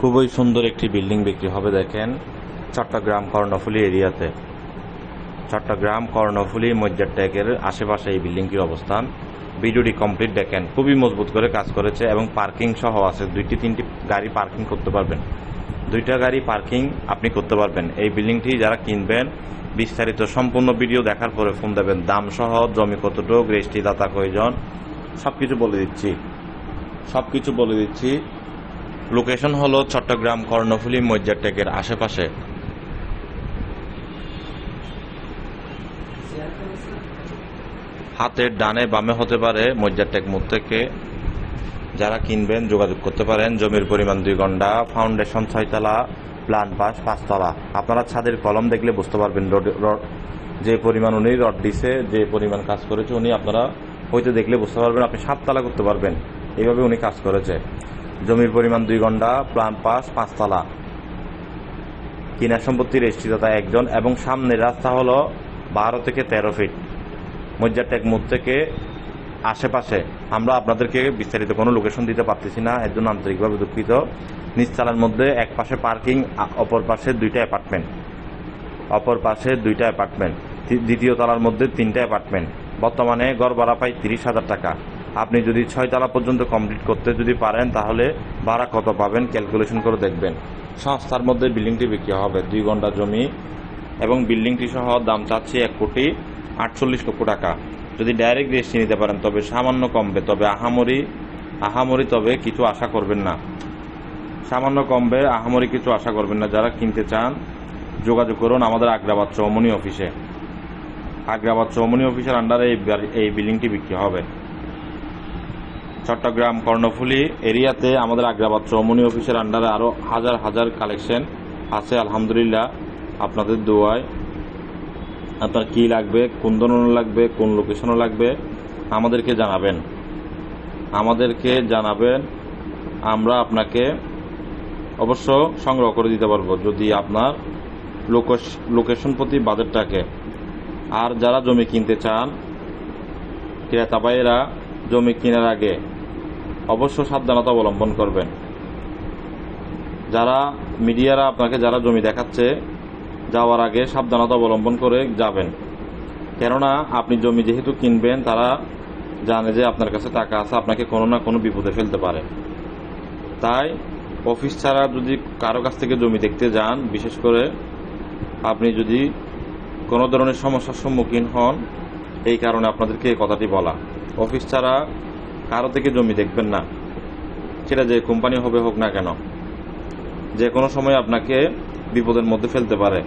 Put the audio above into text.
খুবই সুন্দর একটি বিল্ডিং বিক্রি হবে, দেখেন। চট্টগ্রাম কর্ণফুলী এরিয়াতে। চট্টগ্রাম কর্ণফুলী মজ্জারটেকের আশেপাশে এই বিল্ডিংটির অবস্থান। ভিডিওটি কমপ্লিট দেখেন। খুবই মজবুত করে কাজ করেছে এবং পার্কিং সহ আছে। দুইটি, তিনটি গাড়ি পার্কিং করতে পারবেন। দুইটা গাড়ি পার্কিং আপনি করতে পারবেন। এই বিল্ডিংটি যারা কিনবেন, বিস্তারিত সম্পূর্ণ ভিডিও দেখার পরে ফোন দেবেন। দাম সহ, জমি কতটুক রেজিস্ট্রি দাতা কয়জন সব কিছু বলে দিচ্ছি। সব কিছু বলে দিচ্ছি। লোকেশন হলো চট্টগ্রাম কর্ণফুলী মজ্জারটেকের আশেপাশে। হাতের ডানে বামে হতে পারে মজ্জারটেক মোড় থেকে। যারা কিনবেন, যোগাযোগ করতে পারেন। জমির পরিমাণ দুই ঘণ্টা, ফাউন্ডেশন ছয়তলা, প্লান পাস পাঁচতলা। আপনারা ছাদের কলম দেখলে বুঝতে পারবেন যে পরিমাণ উনি রড দিছে, যে পরিমাণ কাজ করেছে, উনি আপনারা হয়তো দেখলে বুঝতে পারবেন, আপনি সাততলা করতে পারবেন। এইভাবে উনি কাজ করেছে। জমির পরিমাণ দুই ঘণ্টা প্লান পাস পাঁচতলা। কিনা সম্পত্তির রেজিস্ট্রিদাতা একজন এবং সামনের রাস্তা হলো বারো থেকে তেরো ফিট। মজ্জারটেক মোড় থেকে আশেপাশে। আমরা আপনাদেরকে বিস্তারিত কোনো লোকেশন দিতে পারতেছি না, এর জন্য আন্তরিকভাবে দুঃখিত। নিচতলার মধ্যে এক পাশে পার্কিং অপর পাশে দুইটা অ্যাপার্টমেন্ট অপর পাশে দুইটা অ্যাপার্টমেন্ট দ্বিতীয় তলার মধ্যে তিনটা অ্যাপার্টমেন্ট বর্তমানে গড় ভাড়া পাই তিরিশ হাজার টাকা। আপনি যদি ছয় তলা পর্যন্ত কমপ্লিট করতে যদি পারেন, তাহলে ভাড়া কত পাবেন ক্যালকুলেশন করে দেখবেন। সংস্থার মধ্যে বিল্ডিংটি বিক্রি হবে, দুই ঘণ্টা জমি, এবং বিল্ডিংটি সহ দাম চাচ্ছি এক কোটি আটচল্লিশ লক্ষ টাকা। যদি ডাইরেক্ট রেজিস্ট্রি নিতে পারেন, তবে সামান্য কমবে, তবে আহামরি আহামরি তবে কিছু আশা করবেন না। সামান্য কমবে, আহামরি কিছু আশা করবেন না। যারা কিনতে চান, যোগাযোগ করুন আমাদের আগ্রাবাদ চৌমনি অফিসে। আগ্রাবাদ চৌমনি অফিসের আন্ডারে এই বিল্ডিংটি বিক্রি হবে। চট্টগ্রাম কর্ণফুলী এরিয়াতে আমাদের আগ্রাবাদ চৌমনি অফিসের আন্ডারে আরও হাজার হাজার কালেকশন আছে, আলহামদুলিল্লাহ। আপনাদের দোয়ায় আপনার কি লাগবে, কোন ধরনের লাগবে, কোন লোকেশনে লাগবে, আমাদেরকে জানাবেন। আমাদেরকে জানাবেন, আমরা আপনাকে অবশ্য সংগ্রহ করে দিতে পারব যদি আপনার লোকেশ- লোকেশন প্রতি বাজেট থাকে আর যারা জমি কিনতে চান, ক্রেতা ভাইয়েরা জমি কেনার আগে অবশ্য সাবধানতা অবলম্বন করবেন। যারা মিডিয়ারা আপনাকে যারা জমি দেখাচ্ছে, যাওয়ার আগে সাবধানতা অবলম্বন করে যাবেন। কেননা, আপনি জমি যেহেতু কিনবেন, তারা জানে যে আপনার কাছে টাকা আছে, আপনাকে কোনো না কোনো বিপদে ফেলতে পারে। তাই অফিস ছাড়া যদি কারও কাছ থেকে জমি দেখতে যান, বিশেষ করে আপনি যদি কোনো ধরনের সমস্যার সম্মুখীন হন, এই কারণে আপনাদেরকে এই কথাটি বলা। অফিস ছাড়া কারও থেকে জমি দেখবেন না। সেটা যে কোম্পানি হবে হোক না কেন, যে কোনো সময় আপনাকে বিপদের মধ্যে ফেলতে পারে।